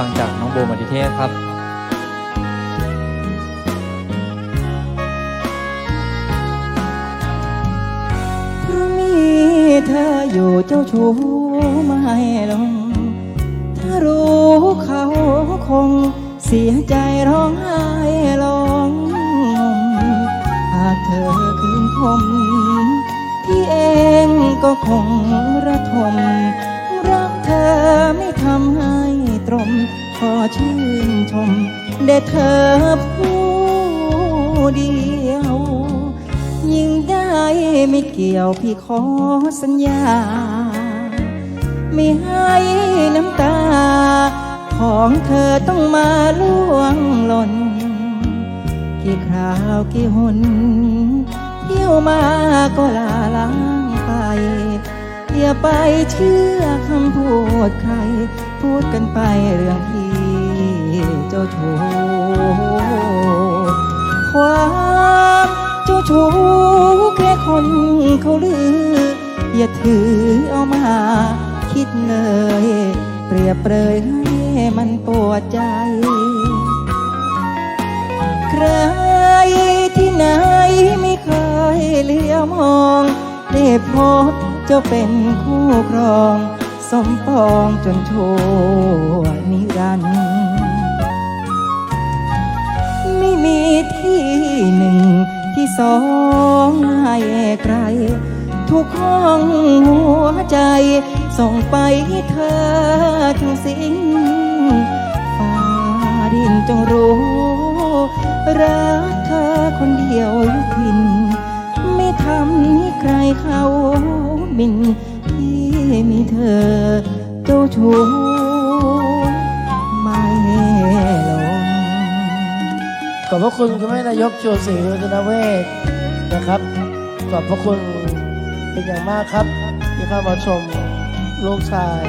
ังจากน้องโบมาดิเทพครับมีเธออยู่เจ้าชู้ไม่ลง ถ้ารู้เขาคงเสียใจร้องไห้ลงหากเธอคืนคมพี่เองก็คงระทมรักเธอไม่ทำให้ ตรม ขอชื่นชมได้เธอผู้เดียว ยิ่งได้ไม่เกี่ยวพี่ขอสัญญา ไม่ให้น้ำตา ของเธอต้องมาล่วงหล่น กี่คราวกี่หนเที่ยวมาก็ลาล้างไปอย่าไปเชื่อคำพูดใคร พูดกันไปเรื่องที่เจ้าชู้ความเจ้าชู้แค่คนเขาลือ อย่าถือเอามาคิดเลย เปรียบเปรยให้มันปวดใจ ใครที่ไหนไม่เคยเลี้ยวมอง ได้พบเจ้าเป็นคู่ครอง สมปองจนชั่วนิรันต์ไม่มีที่หนึ่งที่สองให้ใคร ทุกห้องหัวใจ ส่งไปเธอทั้งสิ้นฟ้าดินจงรู้ รักเธอคนเดียวยุพิน ไม่ทำให้ใครเขามินที่ มีเธอเจ้าชู้ไม่ลงขอบพระคุณคุณแม่นายกโจศรีรัตนเวศนะครับ ขอบพระคุณเป็นอย่างมากครับ ที่เข้ามาชมลูกชาย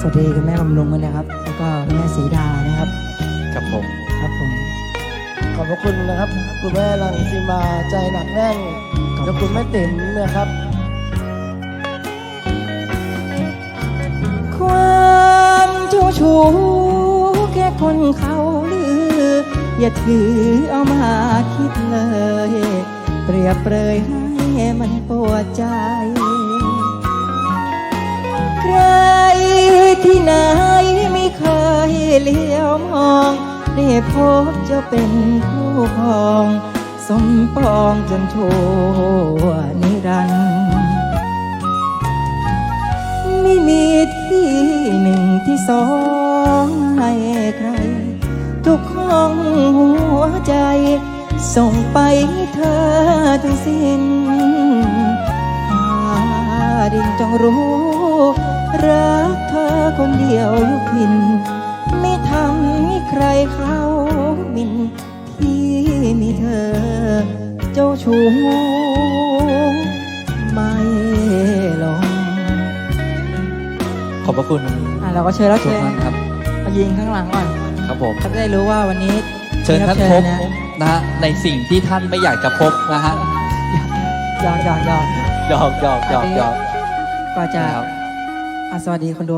สวัสดีคุณแม่บำรุงด้วยนะครับ แล้วก็คุณแม่สีดานะครับ ครับผม ครับผม ขอบพระคุณนะครับ คุณแม่ลังสีมาใจหนักแน่นขอบคุณและคุณแม่ติ๋มนะครับ ชู้แค่คนเขาลือ อย่าถือเอามาคิดเลย เปรียบเปรยให้มันปวดใจ ใครที่ไหนไม่เคยเลี้ยวมองได้พบจ้าเป็นคู่ครอง สมปองจนชั่วนิรันดร์ไม่มีที่หนึ่งที่สอง ทุกห้องหัวใจ ส่งไปให้เธอทั้งสิ้นฟ้าดินจงรู้ รักเธอคนเดียวยุพิน ไม่ทำให้ใครเขาหมินที่มีเธอ เจ้าชู้ไม่ลงขอบพระคุณ อะเราก็เชิญแล้วทุกเชิญท่านครับ มายิงข้างหลังก่อน ครับผมเขาจะได้รู้ว่าวันนี้เชิญท่านมีพรับเชิญนะนะฮะในสิ่งที่ท่านไม่อยากจะพบนะฮะหยอกหยอกหยอกหยอกหยอกหยอกหยอกก็จะนะครับอะสวัสดีคนดู